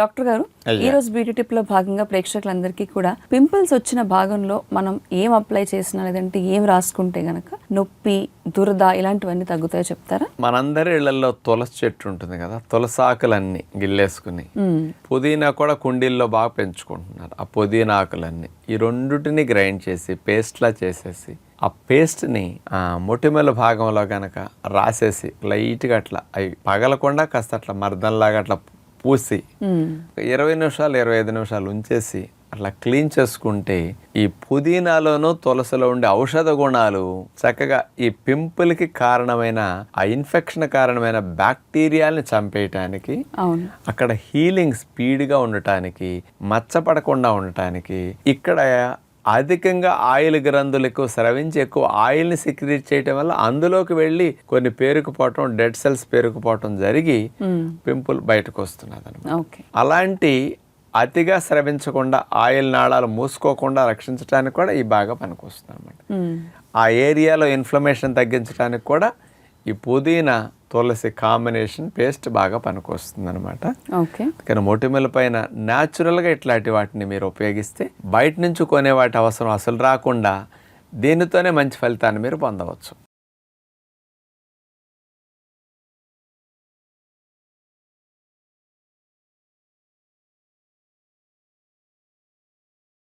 Doctor గారు. ఈ రోజు బ్యూటీ టిప్లో భాగంగా ప్రేక్షకులందరికీ కూడా పింపుల్స్ వచ్చిన భాగంలో మనం ఏం అప్లై చేసినా లేదంటే ఏం రాసుకుంటే గనక నొప్పి దురద ఇలాంటివన్నీ తగ్గుతాయో చెప్తారా? మనందరి ఇళ్ళలో తులసి చెట్టు ఉంటుంది కదా తులసాకులన్నీ గిల్లేసుకుని పుదీనా కూడా కుండీల్లో బాగా పెంచుకుంటున్నారు ఆ పుదీనా ఆకులన్నీ. ఈ రెండుటిని గ్రైండ్ చేసి పేస్ట్లా చేసేసి ఆ పేస్ట్ని ఆ మొటిమల భాగంలో గనక రాసేసి లైట్గా అట్లా అవి పగలకుండా కాస్త అట్లా మర్దంలాగా అట్లా పూసి. ఇరవై నిమిషాలు ఇరవై ఐదు నిమిషాలు ఉంచేసి అట్లా క్లీన్ చేసుకుంటే ఈ పుదీనాలోను తులసిలో ఉండే ఔషధ గుణాలు చక్కగా ఈ పింపుల్కి కారణమైన ఆ ఇన్ఫెక్షన్ కారణమైన బ్యాక్టీరియాల్ని చంపేయటానికి అక్కడ హీలింగ్ స్పీడ్గా ఉండటానికి మచ్చపడకుండా ఉండటానికి ఇక్కడ అధికంగా ఆయిల్ గ్రంథులు ఎక్కువ స్రవించి ఎక్కువ ఆయిల్ని సెక్రీట్ చేయటం వల్ల అందులోకి వెళ్ళి కొన్ని పేరుకుపోవటం డెడ్ సెల్స్ పేరుకుపోవటం జరిగి. పింపుల్ బయటకు వస్తున్నది అనమాట ఓకే అలాంటి అతిగా స్రవించకుండా ఆయిల్ నాళాలు మూసుకోకుండా రక్షించడానికి కూడా ఈ బాగా పనికొస్తుంది అనమాట. ఆ ఏరియాలో ఇన్ఫ్లమేషన్ తగ్గించడానికి కూడా ఈ పుదీనా తులసి కాంబినేషన్ పేస్ట్ బాగా పనికొస్తుంది అనమాట ఓకే. కానీ మొటిమల పైన న్యాచురల్గా ఇట్లాంటి వాటిని మీరు ఉపయోగిస్తే బయట నుంచి కొనే వాటి అవసరం అసలు రాకుండా దీనితోనే మంచి ఫలితాన్ని మీరు పొందవచ్చు.